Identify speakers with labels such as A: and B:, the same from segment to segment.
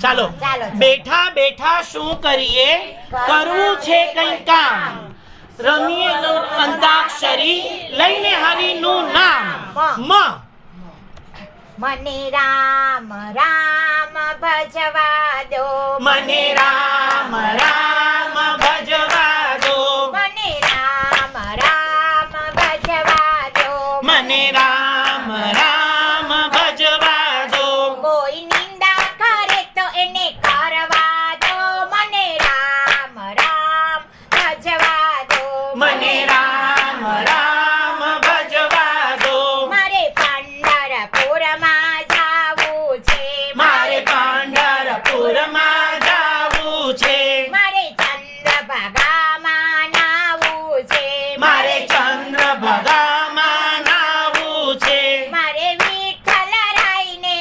A: ચાલો
B: બેઠા બેઠા શું કરીએ? કરવું છે કઈ કામ. રમીએ અંતાક્ષરી લઈને હરિનું નામ. મ.
C: મને રામ રામ ભજવા દો.
B: મને રામ રામ
C: મને રામ રામ ભજવા દો. મારે પાંડરપુરમાં જાવું છે.
B: મારે પાંડરપુરમાં જાવું છે.
C: મારે ચંદ્ર ભગામાં નાવું છે.
B: મારે ચંદ્ર ભગામાં નાવું છે.
C: મારે વિઠ્ઠલ રાઈને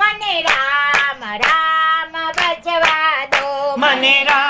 C: મને રામ રામ ભજવા
B: મને રામ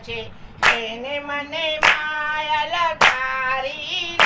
D: છે. એને મને માયા લગારી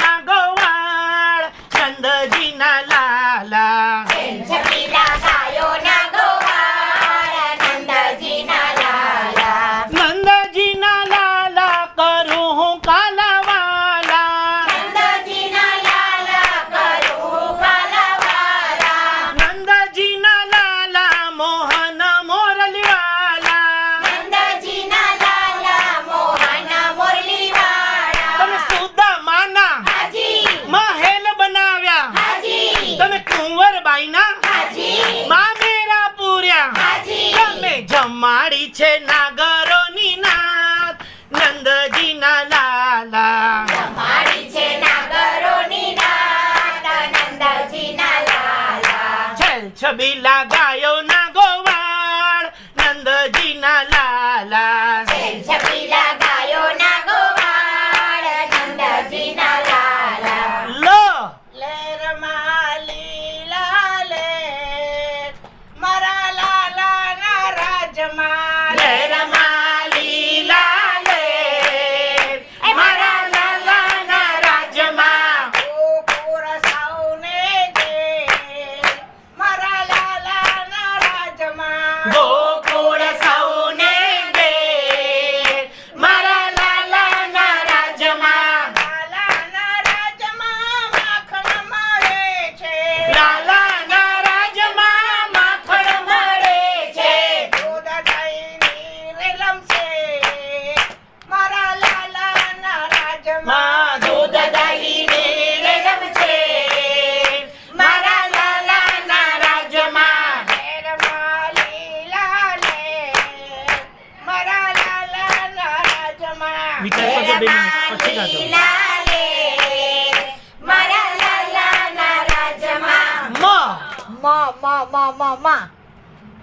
E: વિચાર કરજો બેન પછી ગાજો.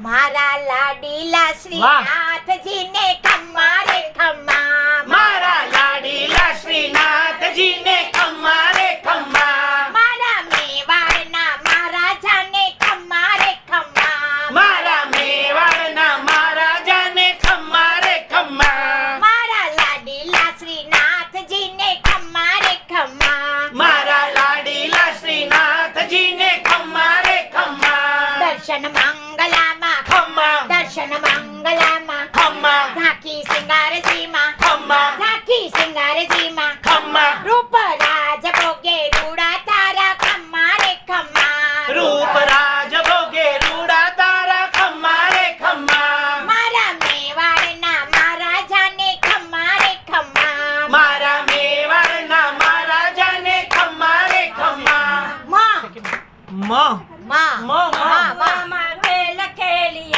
C: મારા લાડીલા શ્રીનાથજી ને ખમારે ખમ્મા
E: Mó. mãe, mãe, mãe, Mó. Mó. Mó. Mó.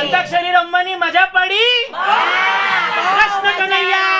E: અંતક્ષરી રમવાની મજા પડી? કૃષ્ણ કનૈયા.